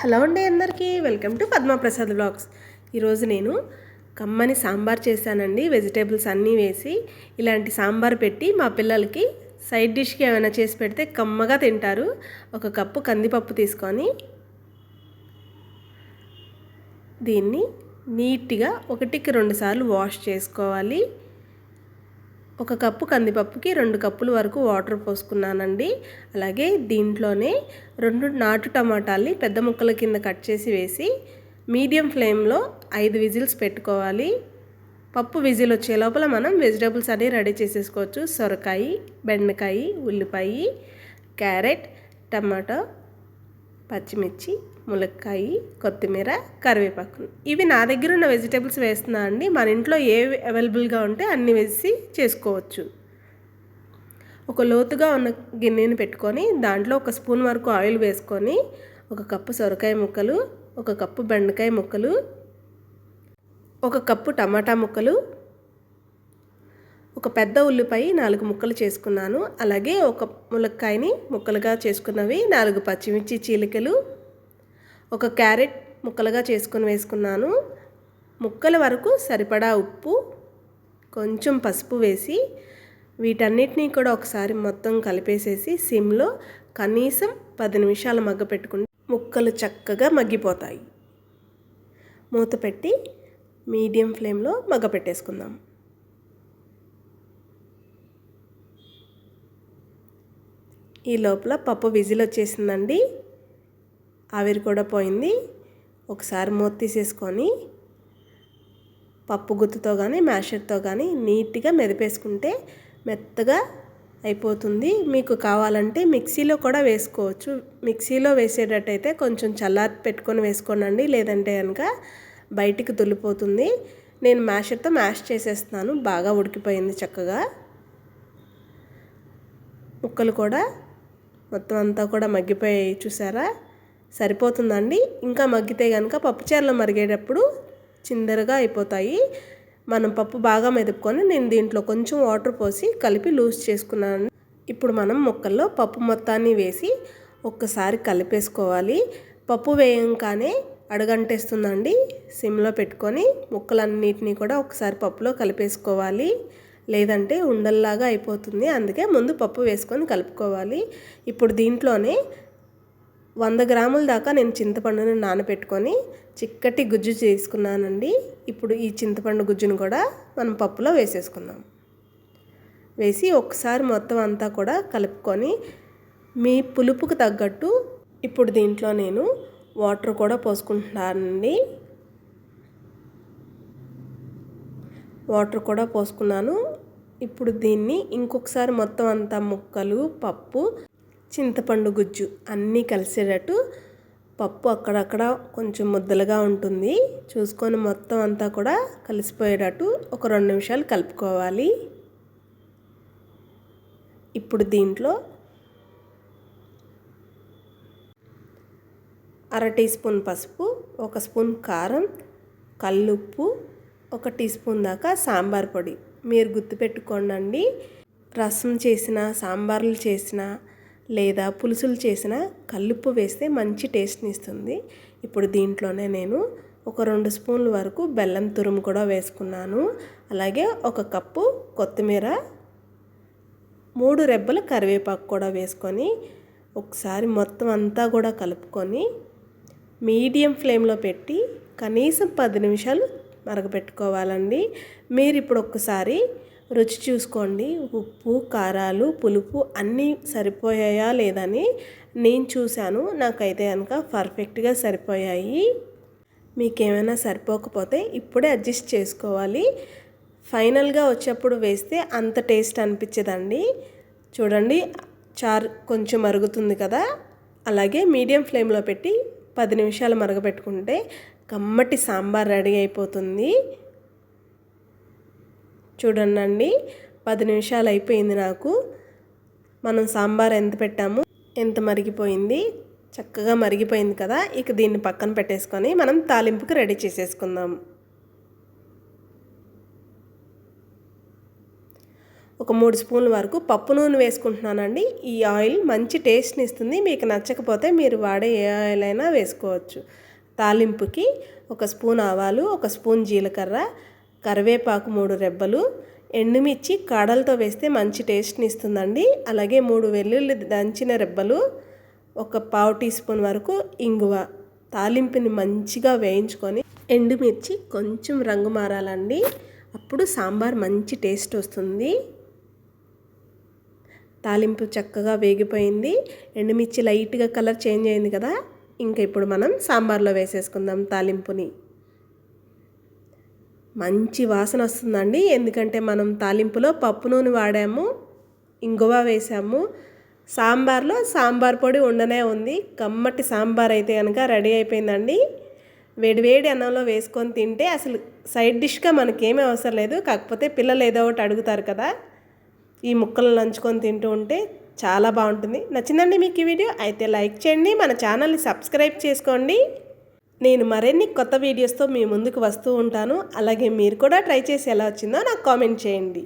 Hello అండి అందరికీ welcome to Padma Prasad blogs ఈరోజు నేను కమ్మని సాంబార్ చేశానండి వెజిటేబుల్స్ అన్నీ వేసి ఇలాంటి సాంబార్ పెట్టి మా పిల్లలకి సైడ్ డిష్కి ఏమైనా చేసి పెడితే కమ్మగా తింటారు. ఒక కప్పు కందిపప్పు తీసుకొని దీన్ని నీట్గా ఒకటికి రెండు సార్లు వాష్ చేసుకోవాలి. ఒక కప్పు కందిపప్పుకి రెండు కప్పుల వరకు వాటర్ పోసుకున్నానండి. అలాగే దీంట్లోనే రెండు నాటు టమాటాలని పెద్ద ముక్కల కింద కట్ చేసి వేసి మీడియం ఫ్లేమ్లో ఐదు విజిల్స్ పెట్టుకోవాలి. పప్పు విజిల్ వచ్చే లోపల మనం వెజిటేబుల్స్ అన్నీ రెడీ చేసేసుకోవచ్చు. సొరకాయ బెండకాయ ఉల్లిపాయ క్యారెట్ టమాటో పచ్చిమిర్చి ములక్కాయి కొత్తిమీర కరివేపాకు. ఇవి నా దగ్గర ఉన్న వెజిటేబుల్స్ వేస్తున్నా అండి. మన ఇంట్లో ఏవి అవైలబుల్గా ఉంటే అన్ని వేసి చేసుకోవచ్చు. ఒక లోతుగా ఉన్న గిన్నెని పెట్టుకొని దాంట్లో ఒక స్పూన్ వరకు ఆయిల్ వేసుకొని ఒక కప్పు సొరకాయ ముక్కలు ఒక కప్పు బెండకాయ ముక్కలు ఒక కప్పు టమాటా ముక్కలు ఒక పెద్ద ఉల్లిపాయ నాలుగు ముక్కలు చేసుకున్నాను. అలాగే ఒక ములక్కాయని ముక్కలుగా చేసుకున్నవి నాలుగు పచ్చిమిర్చి చీలికలు ఒక క్యారెట్ ముక్కలుగా చేసుకుని వేసుకున్నాను. ముక్కల వరకు సరిపడా ఉప్పు కొంచెం పసుపు వేసి వీటన్నిటినీ కూడా ఒకసారి మొత్తం కలిపేసేసి సిమ్లో కనీసం పది నిమిషాలు మగ్గ పెట్టుకుంటే ముక్కలు చక్కగా మగ్గిపోతాయి. మూత పెట్టి మీడియం ఫ్లేమ్లో మగ్గ పెట్టేసుకుందాం ఈ లోపల పప్పు విజిల్ వచ్చేసిందండి ఆవిరి కూడా పోయింది. ఒకసారి మూత తీసేసుకొని పప్పు గుత్తుతో కానీ మ్యాషర్తో కానీ నీట్గా మెదిపేసుకుంటే మెత్తగా అయిపోతుంది. మీకు కావాలంటే మిక్సీలో కూడా వేసుకోవచ్చు. మిక్సీలో వేసేటట్టయితే కొంచెం చల్లారి పెట్టుకొని వేసుకోనండి. లేదంటే కనుక బయటికి తుల్లిపోతుంది నేను మ్యాషర్తో మ్యాష్ చేసేస్తున్నాను. బాగా ఉడికిపోయింది చక్కగా. ముక్కలు కూడా మొత్తం అంతా కూడా మగ్గిపోయి చూసారా? సరిపోతుందండి. ఇంకా మగ్గితే కనుక పప్పుచారులో మరిగేటప్పుడు చిందరగా అయిపోతాయి. మనం పప్పు బాగా మెదుపుకొని నేను దీంట్లో కొంచెం వాటర్ పోసి కలిపి లూజ్ చేసుకున్నాను. ఇప్పుడు మనం ముక్కల్లో పప్పు మొత్తాన్ని వేసి ఒక్కసారి కలిపేసుకోవాలి. పప్పు వేయంగానే అడగంటేస్తుందండి. సిమ్లో పెట్టుకొని ముక్కలన్నిటినీ కూడా ఒకసారి పప్పులో కలిపేసుకోవాలి. లేదంటే ఉండల్లాగా అయిపోతుంది. అందుకే ముందు పప్పు వేసుకొని కలుపుకోవాలి. ఇప్పుడు దీంట్లోనే వంద గ్రాముల దాకా నేను చింతపండుని నానబెట్టుకొని చిక్కటి గుజ్జు చేసుకున్నానండి. ఇప్పుడు ఈ చింతపండు గుజ్జును కూడా మనం పప్పులో వేసేసుకుందాం. వేసి ఒకసారి మొత్తం అంతా కూడా కలుపుకొని మీ పులుపుకు తగ్గట్టు ఇప్పుడు దీంట్లో నేను వాటర్ కూడా పోసుకుంటున్నానండి. వాటర్ కూడా పోసుకున్నాను. ఇప్పుడు దీన్ని ఇంకొకసారి మొత్తం అంతా ముక్కలు పప్పు చింతపండు గుజ్జు అన్నీ కలిసేటట్టు పప్పు అక్కడక్కడ కొంచెం ముద్దలుగా ఉంటుంది. చూసుకొని మొత్తం అంతా కూడా కలిసిపోయేటట్టు ఒక రెండు నిమిషాలు కలుపుకోవాలి. ఇప్పుడు దీంట్లో అర టీ స్పూన్ పసుపు ఒక స్పూన్ కారం కల్లుప్పు ఒక టీ స్పూన్ దాకా సాంబార్ పొడి. మీరు గుర్తుపెట్టుకోండి రసం చేసిన సాంబార్లు చేసిన లేదా పులుసులు చేసిన కల్లుప్పు వేస్తే మంచి టేస్ట్ని ఇస్తుంది ఇప్పుడు దీంట్లోనే నేను ఒక రెండు స్పూన్ల వరకు బెల్లం తురుము కూడా వేసుకున్నాను. అలాగే ఒక కప్పు కొత్తిమీర మూడు రెబ్బల కరివేపాకు కూడా వేసుకొని ఒకసారి మొత్తం అంతా కూడా కలుపుకొని మీడియం ఫ్లేమ్లో పెట్టి కనీసం పది నిమిషాలు మరగపెట్టుకోవాలండి. మీరు ఇప్పుడు ఒక్కసారి రుచి చూసుకోండి. ఉప్పు కారాలు పులుపు అన్నీ సరిపోయాయా లేదని నేను చూశాను. నాకైతే కనుక పర్ఫెక్ట్గా సరిపోయాయి. మీకేమైనా సరిపోకపోతే ఇప్పుడే అడ్జస్ట్ చేసుకోవాలి. ఫైనల్గా వచ్చేప్పుడు వేస్తే అంత టేస్ట్ అనిపించదండి. చూడండి చార్ కొంచెం మరుగుతుంది కదా. అలాగే మీడియం ఫ్లేమ్లో పెట్టి పది నిమిషాలు మరగపెట్టుకుంటే కమ్మటి సాంబార్ రెడీ అయిపోతుంది. చూడండి పది నిమిషాలు అయిపోయింది నాకు. మనం సాంబార్ ఎంత పెట్టాము? ఎంత మరిగిపోయింది? చక్కగా మరిగిపోయింది కదా? ఇక దీన్ని పక్కన పెట్టేసుకొని మనం తాలింపుకి రెడీ చేసేసుకుందాం. ఒక మూడు స్పూన్ల వరకు పప్పు నూనె వేసుకుంటున్నానండి. ఈ ఆయిల్ మంచి టేస్ట్ని ఇస్తుంది. మీకు నచ్చకపోతే మీరు వాడే ఏ ఆయిల్ అయినా వేసుకోవచ్చు. తాలింపుకి ఒక స్పూన్ ఆవాలు ఒక స్పూన్ జీలకర్ర కరివేపాకు మూడు రెబ్బలు ఎండుమిర్చి కాడలతో వేస్తే మంచి టేస్ట్ని ఇస్తుందండి. అలాగే మూడు వెల్లుల్లి దంచిన రెబ్బలు ఒక పావు టీ స్పూన్ వరకు ఇంగువ. తాలింపుని మంచిగా వేయించుకొని ఎండుమిర్చి కొంచెం రంగు మారాలండి. అప్పుడు సాంబార్ మంచి టేస్ట్ వస్తుంది. తాలింపు చక్కగా వేగిపోయింది. ఎండుమిర్చి లైట్గా కలర్ చేంజ్ అయింది కదా? ఇంకా ఇప్పుడు మనం సాంబార్లో వేసేసుకుందాం తాలింపుని. మంచి వాసన వస్తుందండి. ఎందుకంటే మనం తాలింపులో పప్పు నూనె వాడాము ఇంగువ వేసాము. సాంబార్లో సాంబార్ పొడి ఉండనే ఉంది. కమ్మటి సాంబార్ అయితే కనుక రెడీ అయిపోయిందండి. వేడివేడి అన్నంలో వేసుకొని తింటే అసలు సైడ్ డిష్గా మనకేమీ అవసరం లేదు. కాకపోతే పిల్లలు ఏదో ఒకటి అడుగుతారు కదా ఈ ముక్కలు నంచుకొని తింటూ ఉంటే చాలా బాగుంటుంది. నచ్చిందండి మీకు ఈ వీడియో? అయితే లైక్ చేయండి మన ఛానల్ని సబ్స్క్రైబ్ చేసుకోండి. నేను మరిన్ని కొత్త వీడియోస్తో మీ ముందుకు వస్తూ ఉంటాను. అలాగే మీరు కూడా ట్రై చేసి ఎలా వచ్చిందో నాకు కామెంట్ చేయండి.